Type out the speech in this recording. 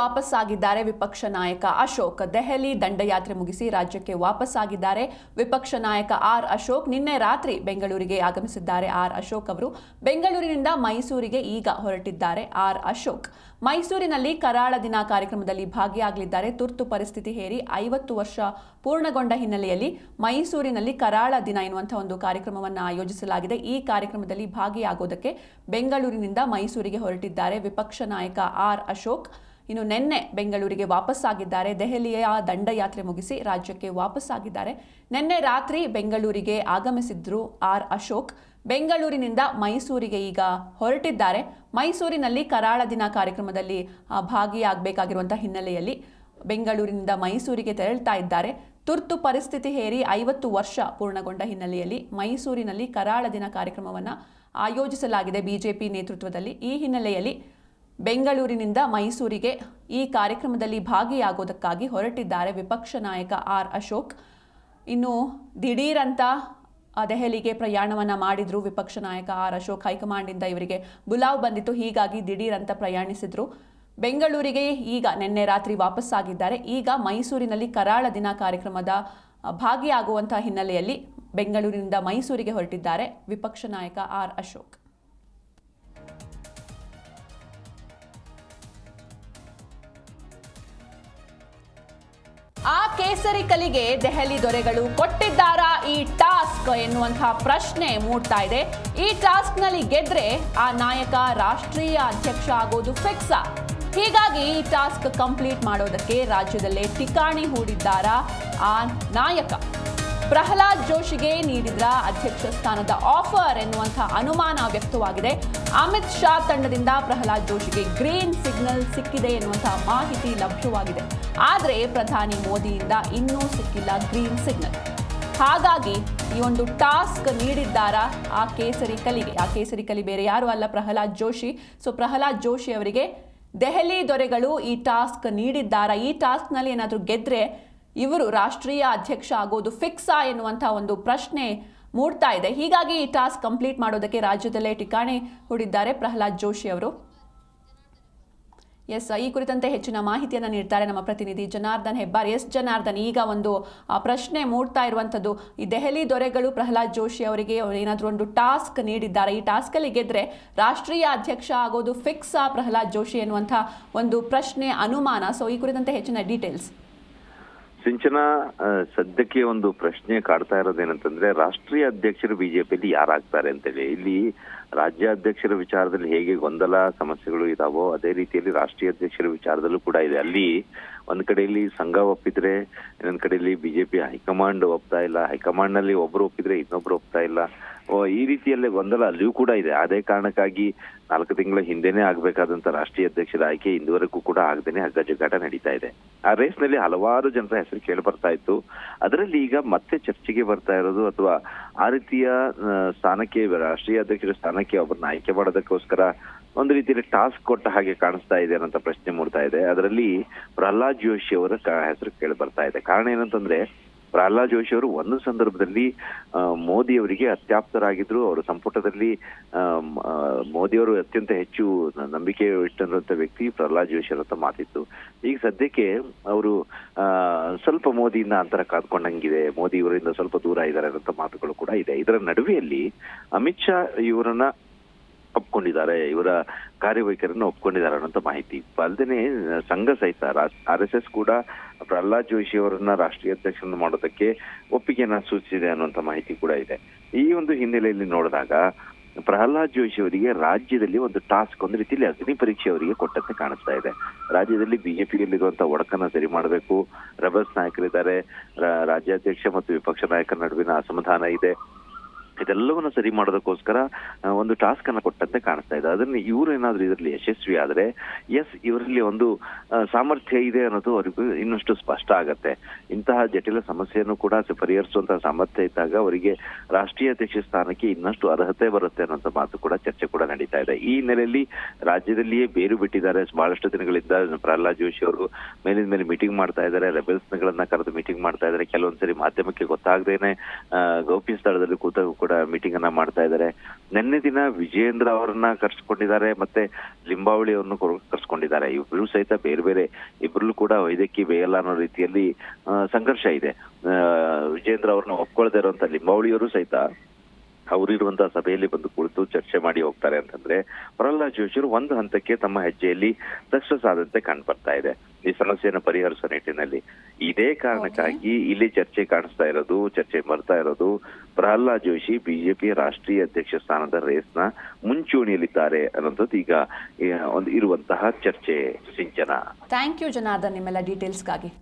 ವಾಪಸ್ಸಾಗಿದ್ದಾರೆ ವಿಪಕ್ಷ ನಾಯಕ ಅಶೋಕ್. ದೆಹಲಿ ದಂಡಯಾತ್ರೆ ಮುಗಿಸಿ ರಾಜ್ಯಕ್ಕೆ ವಾಪಸ್ಸಾಗಿದ್ದಾರೆ ವಿಪಕ್ಷ ನಾಯಕ ಆರ್ ಅಶೋಕ್. ನಿನ್ನೆ ರಾತ್ರಿ ಬೆಂಗಳೂರಿಗೆ ಆಗಮಿಸಿದ್ದಾರೆ ಆರ್ ಅಶೋಕ್ ಅವರು. ಬೆಂಗಳೂರಿನಿಂದ ಮೈಸೂರಿಗೆ ಈಗ ಹೊರಟಿದ್ದಾರೆ ಆರ್ ಅಶೋಕ್. ಮೈಸೂರಿನಲ್ಲಿ ಕರಾಳ ದಿನ ಕಾರ್ಯಕ್ರಮದಲ್ಲಿ ಭಾಗಿಯಾಗಲಿದ್ದಾರೆ. ತುರ್ತು ಪರಿಸ್ಥಿತಿ ಹೇರಿ ಐವತ್ತು ವರ್ಷ ಪೂರ್ಣಗೊಂಡ ಹಿನ್ನೆಲೆಯಲ್ಲಿ ಮೈಸೂರಿನಲ್ಲಿ ಕರಾಳ ದಿನ ಎನ್ನುವಂತಹ ಒಂದು ಕಾರ್ಯಕ್ರಮವನ್ನು ಆಯೋಜಿಸಲಾಗಿದೆ. ಈ ಕಾರ್ಯಕ್ರಮದಲ್ಲಿ ಭಾಗಿಯಾಗೋದಕ್ಕೆ ಬೆಂಗಳೂರಿನಿಂದ ಮೈಸೂರಿಗೆ ಹೊರಟಿದ್ದಾರೆ ವಿಪಕ್ಷ ನಾಯಕ ಆರ್ ಅಶೋಕ್. ಇನ್ನು ನಿನ್ನೆ ಬೆಂಗಳೂರಿಗೆ ವಾಪಸ್ಸಾಗಿದ್ದಾರೆ. ದೆಹಲಿಯ ದಂಡಯಾತ್ರೆ ಮುಗಿಸಿ ರಾಜ್ಯಕ್ಕೆ ವಾಪಸ್ಸಾಗಿದ್ದಾರೆ. ನಿನ್ನೆ ರಾತ್ರಿ ಬೆಂಗಳೂರಿಗೆ ಆಗಮಿಸಿದ್ರು ಆರ್ ಅಶೋಕ್. ಬೆಂಗಳೂರಿನಿಂದ ಮೈಸೂರಿಗೆ ಈಗ ಹೊರಟಿದ್ದಾರೆ. ಮೈಸೂರಿನಲ್ಲಿ ಕರಾಳ ದಿನ ಕಾರ್ಯಕ್ರಮದಲ್ಲಿ ಭಾಗಿಯಾಗಬೇಕಾಗಿರುವಂಥ ಹಿನ್ನೆಲೆಯಲ್ಲಿ ಬೆಂಗಳೂರಿನಿಂದ ಮೈಸೂರಿಗೆ ತೆರಳ್ತಾ ಇದ್ದಾರೆ. ತುರ್ತು ಪರಿಸ್ಥಿತಿ ಹೇರಿ ಐವತ್ತು ವರ್ಷ ಪೂರ್ಣಗೊಂಡ ಹಿನ್ನೆಲೆಯಲ್ಲಿ ಮೈಸೂರಿನಲ್ಲಿ ಕರಾಳ ದಿನ ಕಾರ್ಯಕ್ರಮವನ್ನು ಆಯೋಜಿಸಲಾಗಿದೆ ಬಿಜೆಪಿ ನೇತೃತ್ವದಲ್ಲಿ. ಈ ಹಿನ್ನೆಲೆಯಲ್ಲಿ ಬೆಂಗಳೂರಿನಿಂದ ಮೈಸೂರಿಗೆ ಈ ಕಾರ್ಯಕ್ರಮದಲ್ಲಿ ಭಾಗಿಯಾಗೋದಕ್ಕಾಗಿ ಹೊರಟಿದ್ದಾರೆ ವಿಪಕ್ಷ ನಾಯಕ ಆರ್ ಅಶೋಕ್. ಇನ್ನು ದಿಢೀರಂತ ದೆಹಲಿಗೆ ಪ್ರಯಾಣವನ್ನು ಮಾಡಿದ್ರು ವಿಪಕ್ಷ ನಾಯಕ ಆರ್ ಅಶೋಕ್. ಹೈಕಮಾಂಡಿಂದ ಇವರಿಗೆ ಬುಲಾವ್ ಬಂದಿತ್ತು, ಹೀಗಾಗಿ ದಿಢೀರಂತ ಪ್ರಯಾಣಿಸಿದರು. ಬೆಂಗಳೂರಿಗೆ ಈಗ ನಿನ್ನೆ ರಾತ್ರಿ ವಾಪಸ್ಸಾಗಿದ್ದಾರೆ. ಈಗ ಮೈಸೂರಿನಲ್ಲಿ ಕರಾಳ ದಿನ ಕಾರ್ಯಕ್ರಮದ ಭಾಗಿಯಾಗುವಂತಹ ಹಿನ್ನೆಲೆಯಲ್ಲಿ ಬೆಂಗಳೂರಿನಿಂದ ಮೈಸೂರಿಗೆ ಹೊರಟಿದ್ದಾರೆ ವಿಪಕ್ಷ ನಾಯಕ ಆರ್ ಅಶೋಕ್. ಆ ಕೇಸರಿ ಕಲಿಗೆ ದೆಹಲಿ ದೊರೆಗಳು ಕೊಟ್ಟಿದ್ದಾರಾ ಈ ಟಾಸ್ಕ್ ಎನ್ನುವಂತಹ ಪ್ರಶ್ನೆ ಮೂಡ್ತಾ ಇದೆ. ಈ ಟಾಸ್ಕ್ನಲ್ಲಿ ಗೆದ್ರೆ ಆ ನಾಯಕ ರಾಷ್ಟ್ರೀಯ ಅಧ್ಯಕ್ಷ ಆಗೋದು ಫಿಕ್ಸ್ ಹೀಗಾಗಿ ಈ ಟಾಸ್ಕ್ ಕಂಪ್ಲೀಟ್ ಮಾಡೋದಕ್ಕೆ ರಾಜ್ಯದಲ್ಲೇ ಠಿಕಾಣಿ ಹೂಡಿದ್ದಾರಾ ಆ ನಾಯಕ. ಪ್ರಹ್ಲಾದ್ ಜೋಶಿಗೆ ನೀಡಿದ್ರ ಅಧ್ಯಕ್ಷ ಸ್ಥಾನದ ಆಫರ್ ಎನ್ನುವಂತಹ ಅನುಮಾನ ವ್ಯಕ್ತವಾಗಿದೆ. ಅಮಿತ್ ಶಾ ತಂಡದಿಂದ ಪ್ರಹ್ಲಾದ್ ಜೋಶಿಗೆ ಗ್ರೀನ್ ಸಿಗ್ನಲ್ ಸಿಕ್ಕಿದೆ ಎನ್ನುವಂತಹ ಮಾಹಿತಿ ಲಭ್ಯವಾಗಿದೆ. ಆದರೆ ಪ್ರಧಾನಿ ಮೋದಿಯಿಂದ ಇನ್ನೂ ಸಿಕ್ಕಿಲ್ಲ ಗ್ರೀನ್ ಸಿಗ್ನಲ್. ಹಾಗಾಗಿ ಈ ಒಂದು ಟಾಸ್ಕ್ ನೀಡಿದ್ದಾರಾ? ಆ ಕೇಸರಿ ಕಲಿಗೆ, ಆ ಕೇಸರಿ ಕಲಿ ಬೇರೆ ಯಾರು ಅಲ್ಲ, ಪ್ರಹ್ಲಾದ್ ಜೋಶಿ. ಸೊ ಪ್ರಹ್ಲಾದ್ ಜೋಶಿ ಅವರಿಗೆ ದೆಹಲಿ ದೊರೆಗಳು ಈ ಟಾಸ್ಕ್ ನೀಡಿದ್ದಾರಾ? ಈ ಟಾಸ್ಕ್ನಲ್ಲಿ ಏನಾದರೂ ಗೆದ್ರೆ ಇವರು ರಾಷ್ಟ್ರೀಯ ಅಧ್ಯಕ್ಷ ಆಗೋದು ಫಿಕ್ಸಾ ಎನ್ನುವಂಥ ಒಂದು ಪ್ರಶ್ನೆ ಮೂಡ್ತಾ ಇದೆ. ಹೀಗಾಗಿ ಈ ಟಾಸ್ಕ್ ಕಂಪ್ಲೀಟ್ ಮಾಡೋದಕ್ಕೆ ರಾಜ್ಯದಲ್ಲೇ ಠಿಕಾಣಿ ಹೂಡಿದ್ದಾರೆ ಪ್ರಹ್ಲಾದ್ ಜೋಶಿ ಅವರು. ಎಸ್, ಈ ಕುರಿತಂತೆ ಹೆಚ್ಚಿನ ಮಾಹಿತಿಯನ್ನು ನೀಡ್ತಾರೆ ನಮ್ಮ ಪ್ರತಿನಿಧಿ ಜನಾರ್ದನ್ ಹೆಬ್ಬಾರ್. ಎಸ್, ಜನಾರ್ದನ್, ಈಗ ಒಂದು ಪ್ರಶ್ನೆ ಮೂಡ್ತಾ ಇರುವಂಥದ್ದು. ಈ ದೆಹಲಿ ದೊರೆಗಳು ಪ್ರಹ್ಲಾದ್ ಜೋಶಿ ಅವರಿಗೆ ಏನಾದರೂ ಒಂದು ಟಾಸ್ಕ್ ನೀಡಿದ್ದಾರೆ. ಈ ಟಾಸ್ಕಲ್ಲಿ ಗೆದ್ರೆ ರಾಷ್ಟ್ರೀಯ ಅಧ್ಯಕ್ಷ ಆಗೋದು ಆ ಪ್ರಹ್ಲಾದ್ ಜೋಶಿ ಎನ್ನುವಂಥ ಒಂದು ಪ್ರಶ್ನೆ ಅನುಮಾನ. ಸೊ ಈ ಕುರಿತಂತೆ ಹೆಚ್ಚಿನ ಡೀಟೇಲ್ಸ್ ಸಿಂಚನ ಸದ್ಯಕ್ಕೆ ಒಂದು ಪ್ರಶ್ನೆ ಕಾಡ್ತಾ ಇರೋದೇನಂತಂದ್ರೆ, ರಾಷ್ಟ್ರೀಯ ಅಧ್ಯಕ್ಷರು ಬಿಜೆಪಿಯಲ್ಲಿ ಯಾರಾಗ್ತಾರೆ ಅಂತೇಳಿ. ಇಲ್ಲಿ ರಾಜ್ಯಾಧ್ಯಕ್ಷರ ವಿಚಾರದಲ್ಲಿ ಹೇಗೆ ಗೊಂದಲ ಸಮಸ್ಯೆಗಳು ಇದಾವೋ ಅದೇ ರೀತಿಯಲ್ಲಿ ರಾಷ್ಟ್ರೀಯ ಅಧ್ಯಕ್ಷರ ವಿಚಾರದಲ್ಲೂ ಕೂಡ ಇದೆ. ಅಲ್ಲಿ ಒಂದ್ ಕಡೆಯಲ್ಲಿ ಸಂಘ ಒಪ್ಪಿದ್ರೆ, ಇನ್ನೊಂದ್ ಕಡೆಯಲ್ಲಿ ಬಿಜೆಪಿ ಹೈಕಮಾಂಡ್ ಒಪ್ತಾ ಇಲ್ಲ ಹೈಕಮಾಂಡ್ನಲ್ಲಿ ಒಬ್ರು ಒಪ್ಪಿದ್ರೆ ಇನ್ನೊಬ್ರು ಒಪ್ತಾ ಇಲ್ಲ. ಈ ರೀತಿಯಲ್ಲೇ ಗೊಂದಲ ಅಲ್ಲಿಯೂ ಕೂಡ ಇದೆ. ಅದೇ ಕಾರಣಕ್ಕಾಗಿ ನಾಲ್ಕು ತಿಂಗಳ ಹಿಂದೆನೆ ಆಗ್ಬೇಕಾದಂತ ರಾಷ್ಟ್ರೀಯ ಅಧ್ಯಕ್ಷರ ಆಯ್ಕೆ ಇಂದುವರೆಗೂ ಕೂಡ ಆಗದೇನೆ ಹಗ್ಗಜಗ್ಗಾಟ ನಡೀತಾ ಇದೆ. ಆ ರೇಸ್ನಲ್ಲಿ ಹಲವಾರು ಜನರ ಹೆಸರು ಕೇಳಿ ಬರ್ತಾ ಇತ್ತು. ಅದರಲ್ಲಿ ಈಗ ಮತ್ತೆ ಚರ್ಚೆಗೆ ಬರ್ತಾ ಇರೋದು ಅಥವಾ ಆ ರೀತಿಯ ಸ್ಥಾನಕ್ಕೆ, ರಾಷ್ಟ್ರೀಯ ಅಧ್ಯಕ್ಷರ ಸ್ಥಾನಕ್ಕೆ ಒಬ್ಬರನ್ನ ಆಯ್ಕೆ ಮಾಡೋದಕ್ಕೋಸ್ಕರ ಒಂದು ರೀತಿಯಲ್ಲಿ ಟಾಸ್ಕ್ ಕೊಟ್ಟ ಹಾಗೆ ಕಾಣಿಸ್ತಾ ಇದೆ ಅನ್ನೋ ಪ್ರಶ್ನೆ ಮೂಡ್ತಾ ಇದೆ. ಅದರಲ್ಲಿ ಪ್ರಹ್ಲಾದ್ ಜೋಶಿ ಅವರ ಹೆಸರು ಕೇಳಿ ಬರ್ತಾ ಇದೆ. ಕಾರಣ ಏನಂತಂದ್ರೆ, ಪ್ರಹ್ಲಾದ್ ಜೋಶಿ ಅವರು ಒಂದು ಸಂದರ್ಭದಲ್ಲಿ ಮೋದಿ ಅವರಿಗೆ ಅತ್ಯಾಪ್ತರಾಗಿದ್ರು. ಅವರ ಸಂಪುಟದಲ್ಲಿ ಮೋದಿಯವರು ಅತ್ಯಂತ ಹೆಚ್ಚು ನಂಬಿಕೆ ಇಟ್ಟಂತ ವ್ಯಕ್ತಿ ಪ್ರಹ್ಲಾದ್ ಜೋಶಿ ಅವರಂತ ಮಾತಿತ್ತು. ಈಗ ಸದ್ಯಕ್ಕೆ ಅವರು ಸ್ವಲ್ಪ ಮೋದಿಯಿಂದ ಅಂತರ ಕಾದ್ಕೊಂಡಂಗಿದೆ. ಮೋದಿ ಇವರಿಂದ ಸ್ವಲ್ಪ ದೂರ ಇದ್ದಾರೆ ಅನ್ನೋ ಮಾತುಗಳು ಕೂಡ ಇದೆ. ಇದರ ನಡುವೆಯಲ್ಲಿ ಅಮಿತ್ ಶಾ ಇವರನ್ನ ಒಪ್ಕೊಂಡಿದ್ದಾರೆ, ಇವರ ಕಾರ್ಯವೈಖರಿಯನ್ನು ಒಪ್ಕೊಂಡಿದ್ದಾರೆ ಅನ್ನೋಂಥ ಮಾಹಿತಿ. ಅಲ್ಲದೆ ಸಂಘ ಸಹಿತ ಆರ್ ಎಸ್ ಎಸ್ ಕೂಡ ಪ್ರಹ್ಲಾದ್ ಜೋಶಿ ಅವರನ್ನ ರಾಷ್ಟ್ರೀಯ ಅಧ್ಯಕ್ಷರನ್ನು ಮಾಡೋದಕ್ಕೆ ಒಪ್ಪಿಗೆಯನ್ನ ಸೂಚಿಸಿದೆ ಅನ್ನುವಂಥ ಮಾಹಿತಿ ಕೂಡ ಇದೆ. ಈ ಒಂದು ಹಿನ್ನೆಲೆಯಲ್ಲಿ ನೋಡಿದಾಗ, ಪ್ರಹ್ಲಾದ್ ಜೋಶಿ ಅವರಿಗೆ ರಾಜ್ಯದಲ್ಲಿ ಒಂದು ಟಾಸ್ಕ್ ಒಂದು ರೀತಿಯಲ್ಲಿ ಅಗ್ನಿ ಪರೀಕ್ಷೆ ಅವರಿಗೆ ಕೊಟ್ಟಂತೆ ಕಾಣಿಸ್ತಾ ಇದೆ. ರಾಜ್ಯದಲ್ಲಿ ಬಿಜೆಪಿಯಲ್ಲಿರುವಂತಹ ಒಡಕನ್ನ ಸರಿ ಮಾಡಬೇಕು, ರೆಬಲ್ಸ್ ನಾಯಕರಿದ್ದಾರೆ ರಾಜ್ಯಾಧ್ಯಕ್ಷ ಮತ್ತು ವಿಪಕ್ಷ ನಾಯಕರ ನಡುವಿನ ಅಸಮಾಧಾನ ಇದೆ. ಇದೆಲ್ಲವನ್ನ ಸರಿ ಮಾಡೋದಕ್ಕೋಸ್ಕರ ಒಂದು ಟಾಸ್ಕ್ ಅನ್ನ ಕೊಟ್ಟಂತೆ ಕಾಣಿಸ್ತಾ ಇದೆ. ಅದನ್ನ ಇವರು ಏನಾದ್ರೂ ಇದರಲ್ಲಿ ಯಶಸ್ವಿ ಆದ್ರೆ ಎಸ್ ಇವರಲ್ಲಿ ಒಂದು ಸಾಮರ್ಥ್ಯ ಇದೆ ಅನ್ನೋದು ಅವರಿಗೂ ಇನ್ನಷ್ಟು ಸ್ಪಷ್ಟ ಆಗತ್ತೆ. ಇಂತಹ ಜಟಿಲ ಸಮಸ್ಯೆಯನ್ನು ಕೂಡ ಪರಿಹರಿಸುವಂತ ಪರಿಹರಿಸುವಂತಹ ಸಾಮರ್ಥ್ಯ ಇದ್ದಾಗ ಅವರಿಗೆ ರಾಷ್ಟ್ರೀಯ ಅಧ್ಯಕ್ಷ ಸ್ಥಾನಕ್ಕೆ ಇನ್ನಷ್ಟು ಅರ್ಹತೆ ಬರುತ್ತೆ ಅನ್ನೋಂಥ ಮಾತು ಕೂಡ ಚರ್ಚೆ ಕೂಡ ನಡೀತಾ ಇದೆ. ಈ ಹಿನ್ನೆಲೆಯಲ್ಲಿ ರಾಜ್ಯದಲ್ಲಿಯೇ ಬೇರು ಬಿಟ್ಟಿದ್ದಾರೆ. ಬಹಳಷ್ಟು ದಿನಗಳಿಂದ ಪ್ರಹ್ಲಾದ್ ಜೋಶಿ ಅವರು ಮೇಲಿನ ಮೇಲೆ ಮೀಟಿಂಗ್ ಮಾಡ್ತಾ ಇದ್ದಾರೆ. ರೆಬೆಲ್ಸ್ ಗಳನ್ನ ಕರೆದು ಮೀಟಿಂಗ್ ಮಾಡ್ತಾ ಇದ್ದಾರೆ. ಕೆಲವೊಂದ್ಸರಿ ಮಾಧ್ಯಮಕ್ಕೆ ಗೊತ್ತಾಗದೇನೆ ಗೌಪ್ಯ ಸ್ಥಳದಲ್ಲಿ ಕೂತ ಕೂಡ ಕೂಡ ಮೀಟಿಂಗ್ ಅನ್ನ ಮಾಡ್ತಾ ಇದ್ದಾರೆ. ನಿನ್ನೆ ದಿನ ವಿಜೇಂದ್ರ ಅವರನ್ನ ಕರ್ಸ್ಕೊಂಡಿದ್ದಾರೆ, ಮತ್ತೆ ಲಿಂಬಾವಳಿ ಅವರನ್ನು ಕರ್ಸ್ಕೊಂಡಿದ್ದಾರೆ. ಇಬ್ರು ಸಹಿತ ಬೇರೆ ಬೇರೆ ಇಬ್ರು ಕೂಡ ವೈದ್ಯಕೀಯ ಬೇಯಲ್ಲ ಅನ್ನೋ ರೀತಿಯಲ್ಲಿ ಸಂಘರ್ಷ ಇದೆ. ವಿಜಯೇಂದ್ರ ಅವ್ರನ್ನ ಒಪ್ಕೊಳ್ತಾ ಇರುವಂತ ಲಿಂಬಾವಳಿಯವರು ಸಹಿತ ಅವರಿರುವಂತಹ ಸಭೆಯಲ್ಲಿ ಬಂದು ಕುಳಿತು ಚರ್ಚೆ ಮಾಡಿ ಹೋಗ್ತಾರೆ ಅಂತಂದ್ರೆ ಪ್ರಹ್ಲಾದ್ ಜೋಶಿಯರು ಒಂದು ಹಂತಕ್ಕೆ ತಮ್ಮ ಹೆಜ್ಜೆಯಲ್ಲಿ ಸಕ್ಸಸ್ ಆದಂತೆ ಕಂಡು ಬರ್ತಾ ಇದೆ. ಈ ಸಮಸ್ಯೆಯನ್ನು ಪರಿಹರಿಸುವ ನಿಟ್ಟಿನಲ್ಲಿ. ಇದೇ ಕಾರಣಕ್ಕಾಗಿ ಇಲ್ಲಿ ಚರ್ಚೆ ಕಾಣಿಸ್ತಾ ಇರೋದು ಚರ್ಚೆ ಬರ್ತಾ ಇರೋದು ಪ್ರಹ್ಲಾದ್ ಜೋಶಿ ಬಿಜೆಪಿ ರಾಷ್ಟ್ರೀಯ ಅಧ್ಯಕ್ಷ ಸ್ಥಾನದ ರೇಸ್ನ ಮುಂಚೂಣಿಯಲ್ಲಿದ್ದಾರೆ ಅನ್ನೋದು ಈಗ ಒಂದು ಇರುವಂತಹ ಚರ್ಚೆ ಸಿಂಚನ. ಥ್ಯಾಂಕ್ ಯು ಜನಾರ್ದನ್ ನಿಮ್ಮೆಲ್ಲ ಡೀಟೇಲ್ಸ್ಗಾಗಿ